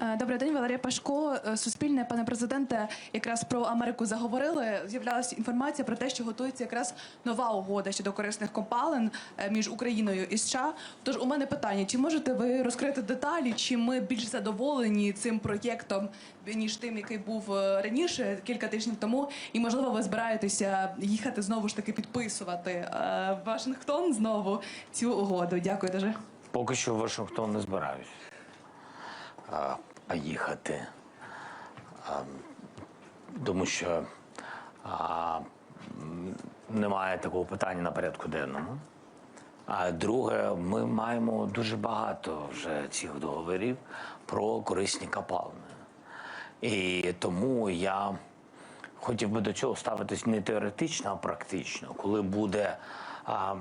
Добрий день, Валерія Пашко. Е, Суспільне, пане президенте, якраз про Америку заговорили. З'являлася інформація про те, що готується якраз нова угода щодо корисних копалин е, між Україною і США. Тож у мене питання: чи можете ви розкрити деталі, чи ми більш задоволені цим проєктом ніж тим, який був е, раніше, кілька тижнів тому? І можливо, ви збираєтеся їхати знову ж таки підписувати е, в Вашингтон знову цю угоду? Дякую дуже. Поки що в Вашингтон не збираюсь. А, їхати. А, тому що а, немає такого питання на порядку денному. А друге, ми маємо дуже багато вже цих договорів про корисні копалини. І тому я хотів би до цього ставитись не теоретично, а практично, коли буде а,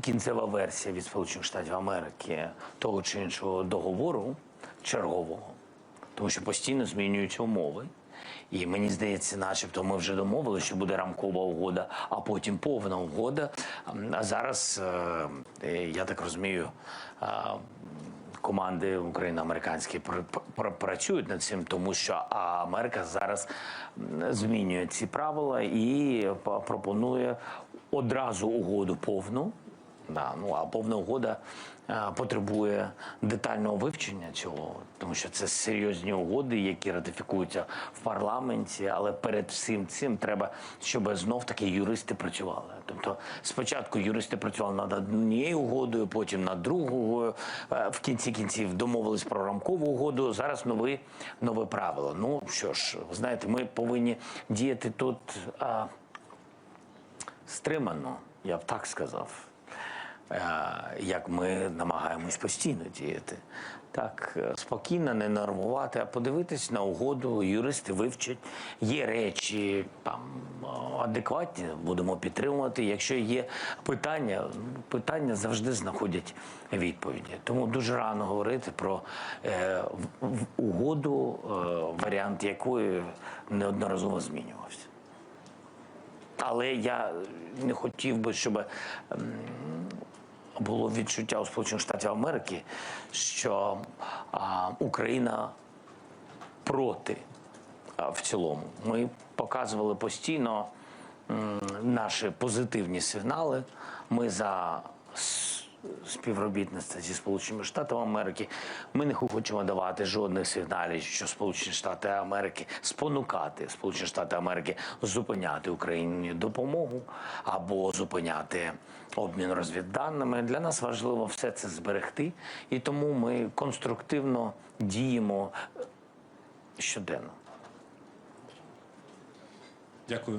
кінцева версія від Сполучених Штатів Америки того чи іншого договору чергового, тому що постійно змінюються умови. І мені здається, начебто ми вже домовили, що буде рамкова угода, а потім повна угода. А зараз, е, е, я так розумію, е, команди україно-американські пр- пр- працюють над цим, тому що Америка зараз змінює ці правила і пропонує одразу угоду повну. Да, ну а повна угода е, потребує детального вивчення цього, тому що це серйозні угоди, які ратифікуються в парламенті. Але перед всім цим треба, щоб знов таки юристи працювали. Тобто, спочатку юристи працювали над однією угодою, потім над другою. Е, В кінці кінців домовились про рамкову угоду. Зараз нові нове правило. Ну що ж, ви знаєте, ми повинні діяти тут. А, стримано, я б так сказав, е, як ми намагаємось постійно діяти. Так, е, спокійно, не нормувати, а подивитись на угоду, юристи вивчать. Є речі там е, адекватні, будемо підтримувати. Якщо є питання, питання завжди знаходять відповіді. Тому дуже рано говорити про е, угоду, е, варіант якої неодноразово змінювався. Але я не хотів би, щоб було відчуття у Сполучених Штатів Америки, що а, Україна проти а, в цілому. Ми показували постійно м, наші позитивні сигнали. Ми за с- співробітництво зі Сполученими Штатами Америки. Ми не хочемо давати жодних сигналів, що Сполучені Штати Америки спонукати Сполучені Штати Америки зупиняти Україні допомогу або зупиняти обмін розвідданими. Для нас важливо все це зберегти, і тому ми конструктивно діємо щоденно. Дякую.